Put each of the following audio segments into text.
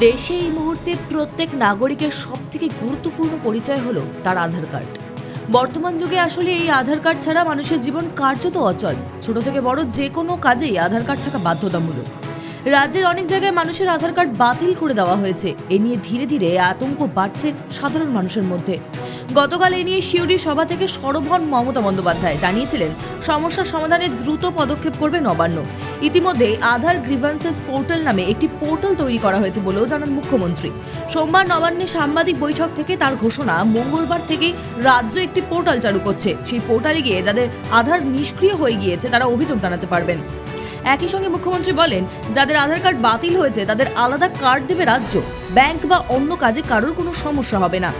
দেশে এই মুহূর্তে প্রত্যেক নাগরিকের সবথেকে গুরুত্বপূর্ণ পরিচয় হলো তার আধার কার্ড। বর্তমান যুগে আসলে এই আধার কার্ড ছাড়া মানুষের জীবন কার্যত অচল। ছোট থেকে বড় যে কোনো কাজেই আধার কার্ড থাকা বাধ্যতামূলক। রাজ্যের অনেক জায়গায় মানুষের আধার কার্ড বাতিল করে দেওয়া হয়েছে। এ নিয়ে ধীরে ধীরে আতঙ্ক বাড়ছে সাধারণ মানুষের মধ্যে। গতকাল এ নিয়ে শিউরি সভা থেকে সরব মমতা বন্দ্যোপাধ্যায় জানিয়েছিলেন সমস্যার সমাধানে দ্রুত পদক্ষেপ করবে নবান্ন। ইতিমধ্যে আধার গ্রিভান্সেস পোর্টাল নামে একটি পোর্টাল তৈরি করা হয়েছে বলেও জানান মুখ্যমন্ত্রী। সোমবার নবান্নে সাংবাদিক বৈঠক থেকে তার ঘোষণা, মঙ্গলবার থেকেই রাজ্য একটি পোর্টাল চালু করছে। সেই পোর্টালে গিয়ে যাদের আধার নিষ্ক্রিয় হয়ে গিয়েছে তারা অভিযোগ জানাতে পারবেন। একই সঙ্গে মুখ্যমন্ত্রী বলেন, যাদের আধার কার্ড বাতিল হয়েছে, তাদের আলাদা কার্ড দেবে রাজ্য। ব্যাংক বা অন্য কাজে কারোর কোনো সমস্যা হবে না।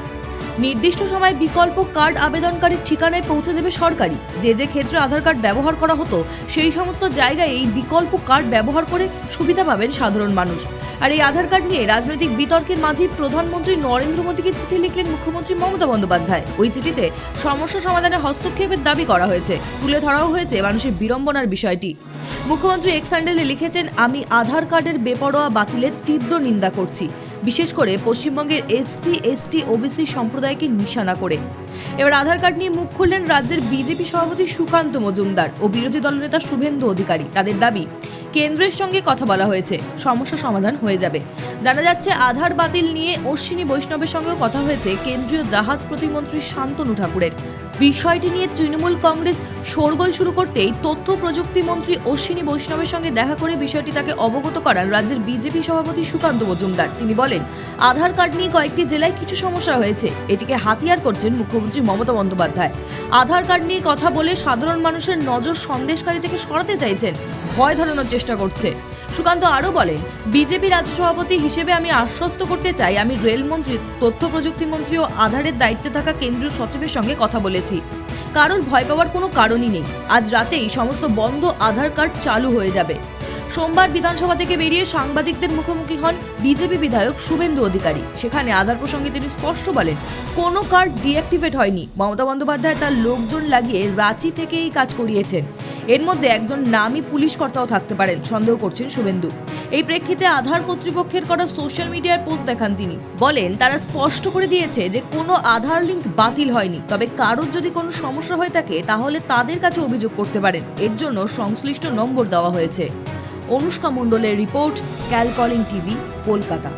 নির্দিষ্ট সময় বিকল্প কার্ড আবেদনকারীর ঠিকানায় পৌঁছে দেবে সরকারি। যে যে ক্ষেত্রে আধার কার্ড ব্যবহার করা হতো, সেই সমস্ত জায়গায় এই বিকল্প কার্ড ব্যবহার করে সুবিধা পাবেন সাধারণ মানুষ। আর এই আধার কার্ড নিয়ে রাজনৈতিক বিতর্কের মাঝেই প্রধানমন্ত্রী নরেন্দ্র মোদীকে চিঠি লিখলেন মুখ্যমন্ত্রী মমতা বন্দ্যোপাধ্যায়। ওই চিঠিতে সমস্যা সমাধানে হস্তক্ষেপের দাবি করা হয়েছে। তুলে ধরাও হয়েছে মানুষের বিড়ম্বনার বিষয়টি। মুখ্যমন্ত্রী এক্স লিখেছেন, আমি আধার কার্ডের বেপরোয়া বাতিলের তীব্র নিন্দা করছি। বিশেষ করে পশ্চিমবঙ্গের এসসি, এসটি, ওবিসি সম্প্রদায়কে নিশানা করে। এবার আধার কার্ড নিয়ে মুখ খুললেন রাজ্যের বিজেপি সভাপতি সুকান্ত মজুমদার ও বিরোধী দলনেতা শুভেন্দু অধিকারী। তাদের দাবি কেন্দ্রের সঙ্গে কথা বলা হয়েছে। সমস্যা সমাধান হয়ে যাবে। জানা যাচ্ছে, আধার বাতিল নিয়ে অশ্বিনী বৈষ্ণবের সঙ্গেও কথা হয়েছে কেন্দ্রীয় জাহাজ প্রতিমন্ত্রী শান্তনু ঠাকুরের। বিষয়টি নিয়ে তৃণমূল কংগ্রেস শোরগোল শুরু করতেই তথ্য প্রযুক্তি মন্ত্রী অশ্বিনী বৈষ্ণবের সঙ্গে দেখা করে বিষয়টি তাকে অবগত করান রাজ্যের বিজেপি সভাপতি সুকান্ত মজুমদার। তিনি বলেন, আধার কার্ড নিয়ে কয়েকটি জেলায় কিছু সমস্যা হয়েছে। এটিকে হাতিয়ার করছেন মুখ্যমন্ত্রী মমতা বন্দ্যোপাধ্যায়। আধার কার্ড নিয়ে কথা বলে সাধারণ মানুষের নজর সন্দেশকারী থেকে সরাতে চাইছেন। ভয় ধরানোর চেষ্টা করছে। সুকান্ত আরও বলেন, বিজেপি রাজ্য সভাপতি হিসেবে আমি আশ্বস্ত করতে চাই। আমি রেলমন্ত্রী, তথ্য প্রযুক্তি মন্ত্রী ও আধারের দায়িত্বে থাকা কেন্দ্রীয় সচিবের সঙ্গে কথা বলেছি। কারোর ভয় পাওয়ার কোনো কারণই নেই। আজ রাতেই সমস্ত বন্ধ আধার কার্ড চালু হয়ে যাবে। সোমবার বিধানসভা থেকে বেরিয়ে সাংবাদিকদের মুখোমুখি হন বিজেপি বিধায়ক শুভেন্দু অধিকারী। সেখানে আধার প্রসঙ্গে তিনি স্পষ্ট বলেন, কোনো কার্ড ডিঅ্যাক্টিভেট হয়নি। মমতা বন্দ্যোপাধ্যায় তার লোকজন লাগিয়ে রাঁচি থেকে এই কাজ করিয়েছেন। এর মধ্যে একজন নামী পুলিশ কর্তাও থাকতে পারেন, সন্দেহ করছেন শুভেন্দু। এই প্রেক্ষিতে আধার কর্তৃপক্ষের করা সোশ্যাল মিডিয়ার পোস্ট দেখান তিনি। বলেন, তারা স্পষ্ট করে দিয়েছে যে কোনো আধার লিঙ্ক বাতিল হয়নি। তবে কারোর যদি কোনো সমস্যা হয়ে থাকে, তাহলে তাদের কাছে অভিযোগ করতে পারেন। এর জন্য সংশ্লিষ্ট নম্বর দেওয়া হয়েছে। অনুষ্কা মণ্ডলের রিপোর্ট ক্যালকলিং টিভি কলকাতা।